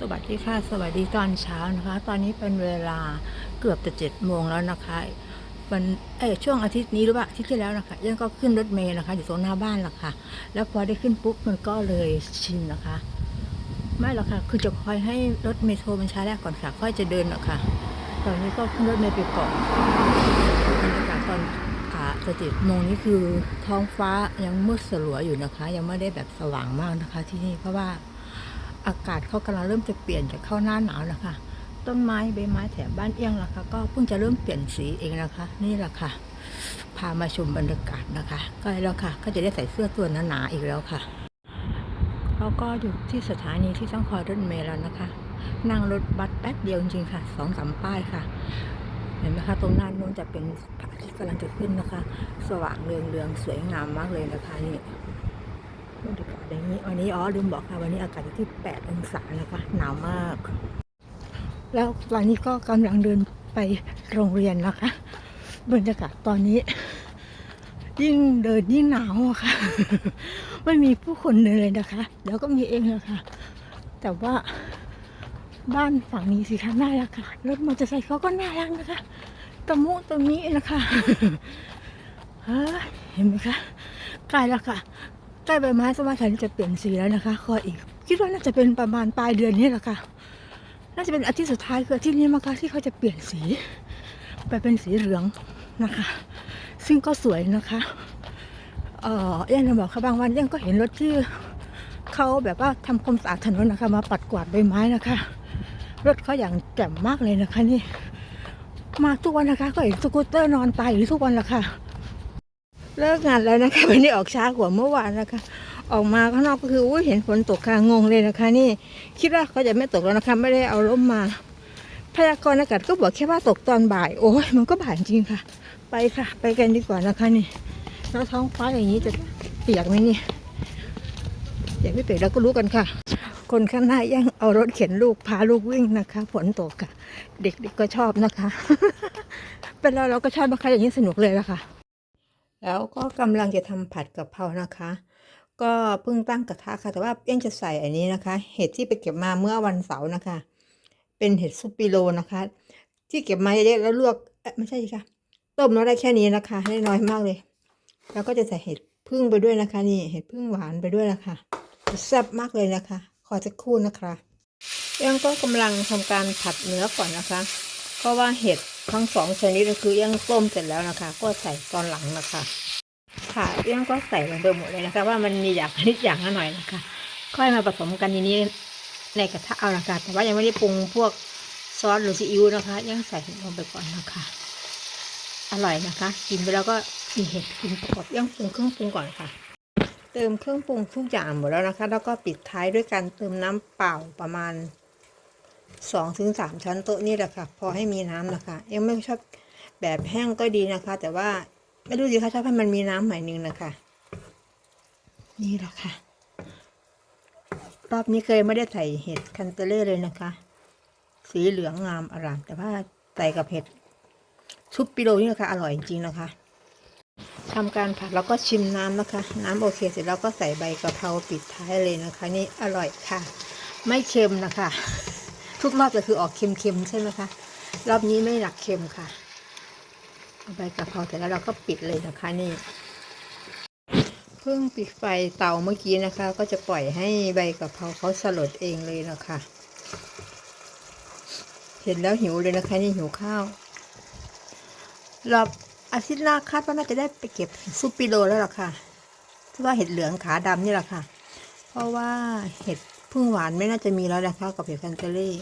สวัสดีค่ะ สวัสดีตอนเช้านะคะ ตอนนี้เป็นเวลาเกือบจะเจ็ดโมงแล้วนะคะวันเอช่วงอาทิตย์นี้หรือว่าอาทิตย์ที่แล้วนะคะยังก็ขึ้นรถเมล์นะคะอยู่ตรงหน้าบ้านละค่ะ แล้วพอได้ขึ้นปุ๊บมันก็เลยชินนะคะ ไม่หรอกค่ะ คือจะคอยให้รถเมลโทรมันช้าแรกก่อนค่ะ ค่อยจะเดินหรอกค่ะ ตอนนี้ก็ขึ้นรถเมล์ไปก่อนบรรยากาศตอนขาจะเจ็ดโมงนี้คือท้องฟ้ายังมืดสลัวอยู่นะคะ ยังไม่ได้แบบสว่างมากนะคะ ที่นี่เพราะว่า อากาศเขากำลังเริ่มจะเปลี่ยนจะเข้าหน้าหนาวแล้วค่ะ ต้นไม้ใบไม้แถบบ้านเอี้ยงล่ะค่ะก็เพิ่งจะเริ่มเปลี่ยนสีเองนะคะ นี่แหละค่ะ พามาชมบรรยากาศนะคะใกล้แล้วค่ะ ก็จะได้ใส่เสื้อตัวหนาๆอีกแล้วค่ะเราก็อยู่ที่สถานีที่ต้องคอยรถเมล์แล้วนะคะ นั่งรถบัสแป๊บเดียวจริงๆค่ะสองสามป้ายค่ะเห็นไหมคะตรงหน้านู้นจะเป็นพระอาทิตย์กำลังจะขึ้นนะคะ สว่างเรืองๆสวยงามมากเลยนะคะนี่ บรรยากาศอย่างนี้วันนี้อ๋อลืมบอกค่ะวันนี้อากาศอยู่ที่ 8 องศานะคะหนาวมาก แล้ววันนี้ก็กำลังเดินไปโรงเรียนนะคะ บรรยากาศตอนนี้ ยิ่งเดินยิ่งหนาวะค่ะ ไม่มีผู้คนเลยนะคะ เดี๋ยวก็มีเองนะคะแต่ว่าบ้านฝั่งนี้สิคะน่ารักค่ะรถมอเตอร์ไซค์เขาก็น่ารักนะคะตะมุตรงนี้นะคะเฮ้ยเห็นไหมคะใกล้แล้วค่ะ ใกล้ใบไม้สมาธิจะเปลี่ยนสีแล้วนะคะ คออีก คิดว่าน่าจะเป็นประมาณปลายเดือนนี้แหละค่ะ น่าจะเป็นอาทิตย์สุดท้ายคืออาทิตย์นี้มั้งคะที่เขาจะเปลี่ยนสี ไปเป็นสีเหลืองนะคะ ซึ่งก็สวยนะคะเอ่อยังจะบอกค่ะบางวันยังก็เห็นรถที่เขาแบบว่าทำความสะอาดถนนนะคะ มาปัดกวาดใบไม้นะคะ รถเขาอย่างแจ่มมากเลยนะคะนี่ มาทุกวันนะคะ ก็เห็นสกูตเตอร์นอนตายอยู่ทุกวันละค่ะ เลิกงานแล้วนะคะวันนี้ออกช้ากว่าเมื่อวานนะคะ ออกมาข้างนอกก็คืออุ้ยเห็นฝนตกค่ะงงเลยนะคะ นี่คิดว่าเขาจะไม่ตกแล้วนะคะไม่ได้เอาร่มมา พยากรณ์อากาศก็บอกแค่ว่าตกตอนบ่าย โอ้ยมันก็บ่ายจริงค่ะ ไปค่ะ ไปกันดีกว่านะคะนี่แล้วท้องฟ้าอย่างนี้จะเปียกไหมนี่เปียกไม่เปียกเราก็รู้กันค่ะ คนข้างหน้ายังเอารถเข็นลูกพาลูกวิ่งนะคะฝนตกค่ะ เด็กๆก็ชอบนะคะ เป็นเราเราก็ชอบนะคะอย่างนี้สนุกเลยละค่ะ แล้วก็กำลังจะทำผัดกะเพรานะคะ ก็เพิ่งตั้งกระทะค่ะ แต่ว่าเอี้ยงจะใส่อันนี้นะคะ เห็ดที่ไปเก็บมาเมื่อวันเสาร์นะคะ เป็นเห็ดซุปปิโลนะคะ ที่เก็บมาเยอะๆแล้วลวกเอ๊ะไม่ใช่ค่ะ ต้มแล้วได้แค่นี้นะคะให้น้อยมากเลย แล้วก็จะใส่เห็ดพึ่งไปด้วยนะคะ นี่เห็ดพึ่งหวานไปด้วยนะคะแซ่บมากเลยนะคะ ขอจะคู่นะคะเอี้ยังก็กำลังทำการผัดเนื้อก่อนนะคะ เพราะว่าเห็ด ทั้งสองชนิดก็คือยังต้มเสร็จแล้วนะคะ ก็ใส่ตอนหลังนะคะ ค่ะยังก็ใส่ลงไปหมดเลยนะคะ ว่ามันมีอย่างนิดอย่างหน่อยนะคะ ค่อยมาผสมกันทีนี้ในกระทะเอานะคะ แต่ว่ายังไม่ได้ปรุงพวกซอสหรือซีอิ๊วนะคะยังใส่ลงไปก่อนนะคะ อร่อยนะคะ กินไปแล้วก็มีเห็ดกินประกอบยังปรุงเครื่องปรุงก่อนค่ะ เติมเครื่องปรุงทุกอย่างหมดแล้วนะคะ แล้วก็ปิดท้ายด้วยการเติมน้ำเปล่าประมาณ สองถึงสามชั้นโต๊ะนี่แหละค่ะ พอให้มีน้ำนะคะยังไม่ชอบแบบแห้งก็ดีนะคะ แต่ว่าไม่รู้สิคะชอบให้มันมีน้ำหน่อยนึงนะคะนี่แหละค่ะ รอบนี้เคยไม่ได้ใส่เห็ดคันเตเล่เลยนะคะ สีเหลืองงามอร่าม แต่ว่าใส่กับเห็ดซุปปิโลนี่นะคะอร่อยจริงนะคะทำการผัดแล้วก็ชิมน้ำนะคะ น้ำโอเคเสร็จแล้วก็ใส่ใบกะเพราปิดท้ายเลยนะคะ นี่อร่อยค่ะ ไม่เค็มนะคะ ทุกรอบจะคือออกเค็มๆใช่ไหมคะ รอบนี้ไม่หนักเค็มค่ะเอาใบกะเพราเสร็จแล้วเราก็ปิดเลยนะคะนี่เพิ่งปิดไฟเตาเมื่อกี้นะคะ ก็จะปล่อยให้ใบกะเพราเขาสลดเองเลยนะคะเห็นแล้วหิวเลยนะคะนี่หิวข้าวรอบอาทิตย์หน้าคาดว่าน่าจะได้ไปเก็บซุปปิโลแล้วล่ะค่ะที่ว่าเห็ดเหลืองขาดำนี่แหละค่ะ เพราะว่าเห็ดพึ่งหวานไม่น่าจะมีแล้วนะคะกับเห็ดคันเจอรี่